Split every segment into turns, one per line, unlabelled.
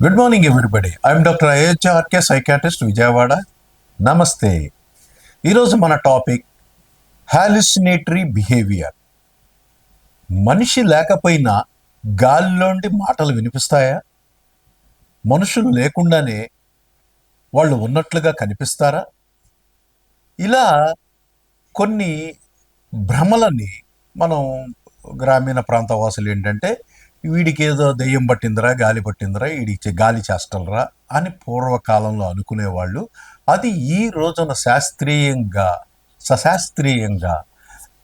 Good morning everybody I'm doctor IHRK psychiatrist Vijayawada నమస్తే ఈరోజు మన టాపిక్ హాలిసినేటరీ బిహేవియర్ మనిషి లేకపోయినా గాలిలోండి మాటలు వినిపిస్తాయా? మనుషులు లేకుండానే వాళ్ళు ఉన్నట్లుగా కనిపిస్తారా? ఇలా కొన్ని భ్రమలని మనం గ్రామీణ ప్రాంత వాసులు ఏంటంటే వీడికి ఏదో దెయ్యం పట్టిందిరా గాలి పట్టిందిరా వీడికి గాలి చేష్టలరా అని పూర్వకాలంలో అనుకునేవాళ్ళు. అది ఈ రోజున శాస్త్రీయంగా సశాస్త్రీయంగా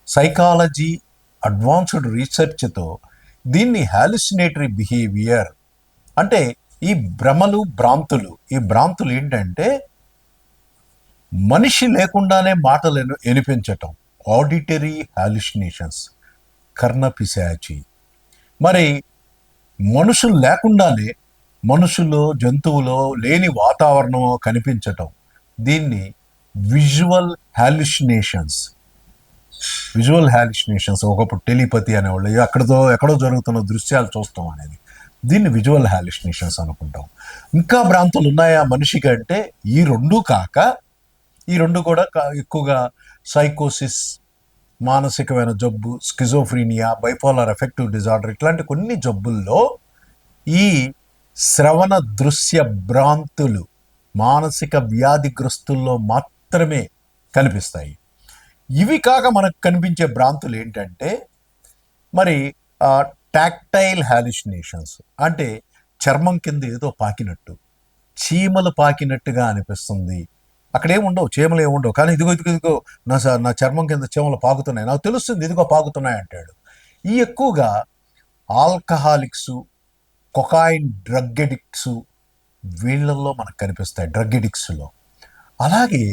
సైకాలజీ అడ్వాన్స్డ్ రీసెర్చ్తో దీన్ని హాలుసినేటరీ బిహేవియర్ అంటే ఈ భ్రమలు భ్రాంతులు ఈ భ్రాంతులు ఏంటంటే మనిషి లేకుండానే మాటలను వినిపించటం. ఆడిటరీ హాలుసినేషన్స్ కర్ణపిశాచి మరి మనుషులు లేకుండానే మనుషులు జంతువులు లేని వాతావరణం కనిపించటం. దీన్ని visual hallucinations visual hallucinations telepathy telepathy అనేవాళ్ళు ఎక్కడితో ఎక్కడో జరుగుతున్న దృశ్యాలు చూస్తాం అనేది. దీన్ని విజువల్ హాలిసినేషన్స్ అనుకుంటాం. ఇంకా భ్రాంతులు ఉన్నాయా మనిషికి అంటే ఈ రెండు కాక ఈ రెండు కూడా కా- ఎక్కువగా సైకోసిస్ మానసికమైన జబ్బు స్కిజోఫ్రీనియా బైపోలార్ ఎఫెక్టివ్ డిజార్డర్ ఇట్లాంటి కొన్ని జబ్బుల్లో ఈ శ్రవణ దృశ్య భ్రాంతులు మానసిక వ్యాధిగ్రస్తుల్లో మాత్రమే కనిపిస్తాయి. ఇవి కాక మనకు కనిపించే భ్రాంతులు ఏంటంటే మరి టాక్టైల్ హాలిసినేషన్స్ అంటే చర్మం కింద ఏదో పాకినట్టు చీమలు పాకినట్టుగా అనిపిస్తుంది. అక్కడ ఏముండవు చీమలు ఏముండవు కానీ ఇదిగో ఇదిగో ఇదిగో నా సార్ నా చర్మం కింద చీమలు పాకుతున్నాయి నాకు తెలుస్తుంది ఇదిగో పాకుతున్నాయి అంటాడు. ఈ ఎక్కువగా ఆల్కహాలిక్స్ కొకాయిన్ డ్రగ్ ఎడిక్ట్స్ వీళ్ళల్లో మనకు కనిపిస్తాయి డ్రగ్ ఎడిక్ట్స్లో. అలాగే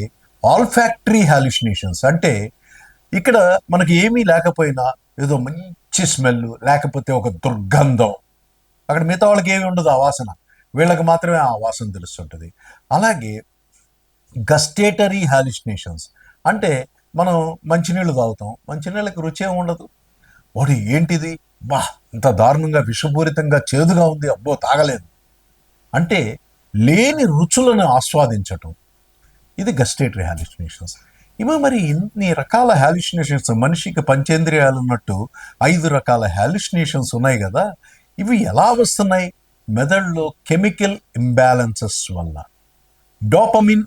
ఆల్ఫ్యాక్టరీ హాలిసినేషన్స్ అంటే ఇక్కడ మనకి ఏమీ లేకపోయినా ఏదో మంచి స్మెల్ లేకపోతే ఒక దుర్గంధం. అక్కడ మిగతా వాళ్ళకి ఏమి ఉండదు ఆ వాసన. వీళ్ళకి మాత్రమే ఆ వాసన తెలుస్తుంటుంది. అలాగే గస్టేటరీ హాలిసినేషన్స్. అంటే మనం మంచినీళ్ళు తాగుతాం. మంచినీళ్ళకి రుచి ఏమి ఉండదు. వాడు ఏంటిది? బా ఇంత దారుణంగా విషపూరితంగా చేదుగా ఉంది. అబ్బో తాగలేదు. అంటే లేని రుచులను ఆస్వాదించటం. ఇది గస్టేటరీ హాలిసినేషన్స్. ఇవి మరి ఇన్ని రకాల హాలిసినేషన్స్ మనిషికి పంచేంద్రియాలు ఉన్నట్టు ఐదు రకాల హాలిసినేషన్స్ ఉన్నాయి కదా? ఇవి ఎలా వస్తున్నాయి? మెదడులో కెమికల్ ఇంబ్యాలెన్సెస్ వల్ల. డోపమిన్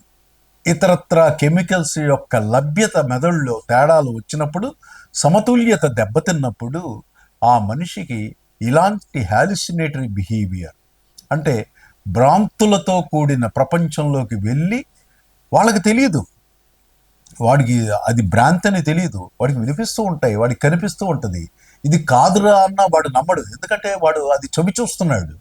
ఇతరత్ర కెమికల్స్ యొక్క లభ్యత మెదడులో తేడాలు వచ్చినప్పుడు సమతుల్యత దెబ్బతిన్నప్పుడు ఆ మనిషికి ఇలాంటి హాలిసినేటరీ బిహేవియర్ అంటే భ్రాంతులతో కూడిన ప్రపంచంలోకి వెళ్ళి వాళ్ళకి తెలియదు వాడికి అది భ్రాంతి అని తెలియదు వాడికి వినిపిస్తూ ఉంటాయి వాడికి కనిపిస్తూ ఉంటుంది. ఇది కాదురా అన్న వాడు నమ్మడు. ఎందుకంటే వాడు అది చవి చూస్తున్నాడు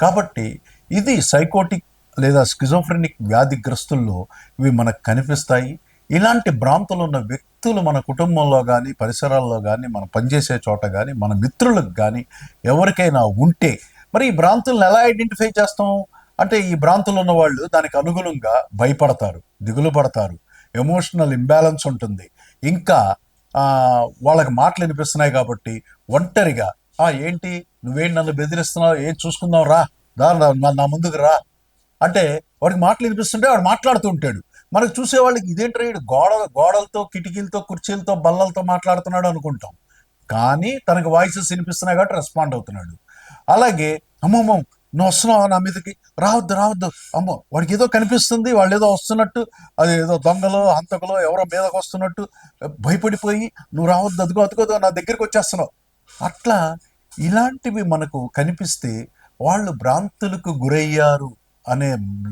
కాబట్టి ఇది సైకోటిక్ లేదా స్కిజోఫ్రెనిక్ వ్యాధిగ్రస్తుల్లో ఇవి మనకు కనిపిస్తాయి. ఇలాంటి భ్రాంతులు ఉన్న వ్యక్తులు మన కుటుంబంలో కానీ పరిసరాల్లో కానీ మనం పనిచేసే చోట కానీ మన మిత్రులకు కానీ ఎవరికైనా ఉంటే మరి ఈ భ్రాంతులను ఎలా ఐడెంటిఫై చేస్తాం? అంటే ఈ భ్రాంతులు ఉన్న వాళ్ళు దానికి అనుగుణంగా భయపడతారు దిగులు పడతారు ఎమోషనల్ ఇంబ్యాలెన్స్ ఉంటుంది. ఇంకా వాళ్ళకి మాటలు వినిపిస్తున్నాయి కాబట్టి ఒంటరిగా ఏంటి? నువ్వేం నన్ను బెదిరిస్తున్నావు? ఏం చూసుకుందాం రా దా నా ముందుకు రా. అంటే వాడికి మాటలు వినిపిస్తుంటే వాడు మాట్లాడుతూ ఉంటాడు. మనకు చూసేవాళ్ళకి ఇదేంటి గోడ గోడలతో కిటికీలతో కుర్చీలతో బల్లలతో మాట్లాడుతున్నాడు అనుకుంటాం. కానీ తనకు వాయిసెస్ వినిపిస్తున్నాయి కాబట్టి రెస్పాండ్ అవుతున్నాడు. అలాగే అమ్మమ్మ నువ్వు వస్తున్నావు నా మీదకి? రావద్దు రావద్దు. అమ్మో వాడికి ఏదో కనిపిస్తుంది వాళ్ళు ఏదో వస్తున్నట్టు అది ఏదో దొంగలో హంతకులో ఎవరో మీదకి వస్తున్నట్టు భయపడిపోయి నువ్వు రావద్దు అదిగో అదిగో నా దగ్గరికి వచ్చేస్తున్నావు. అట్లా ఇలాంటివి మనకు కనిపిస్తే వాళ్ళు భ్రాంతులకు గురయ్యారు. అనే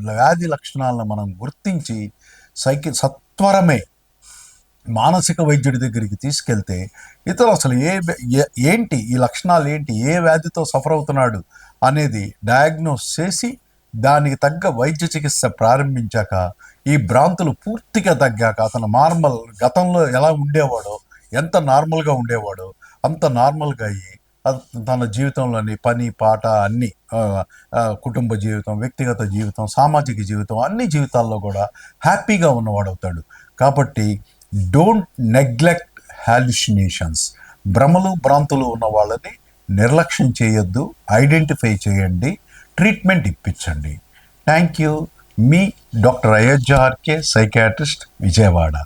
వ్యాధి లక్షణాలను మనం గుర్తించి సైకి సత్వరమే మానసిక వైద్యుడి దగ్గరికి తీసుకెళ్తే ఇతను అసలు ఏ ఏంటి ఈ లక్షణాలు ఏంటి ఏ వ్యాధితో సఫర్ అవుతున్నాడు అనేది డయాగ్నోస్ చేసి దానికి తగ్గ వైద్య చికిత్స ప్రారంభించాక ఈ భ్రాంతులు పూర్తిగా తగ్గాక అతను నార్మల్ గతంలో ఎలా ఉండేవాడో ఎంత నార్మల్గా ఉండేవాడో అంత నార్మల్గా అయ్యి తన జీవితంలోని పని పాట అన్ని కుటుంబ జీవితం వ్యక్తిగత జీవితం సామాజిక జీవితం అన్ని జీవితాల్లో కూడా హ్యాపీగా ఉన్నవాడు అవుతాడు. కాబట్టి డోంట్ నెగ్లెక్ట్ హాలిసినేషన్స్ భ్రమలు భ్రాంతులు ఉన్న వాళ్ళని నిర్లక్ష్యం చేయొద్దు ఐడెంటిఫై చేయండి ట్రీట్మెంట్ ఇప్పించండి. Thank you. Me doctor Ayodhya RK psychiatrist Vijayawada.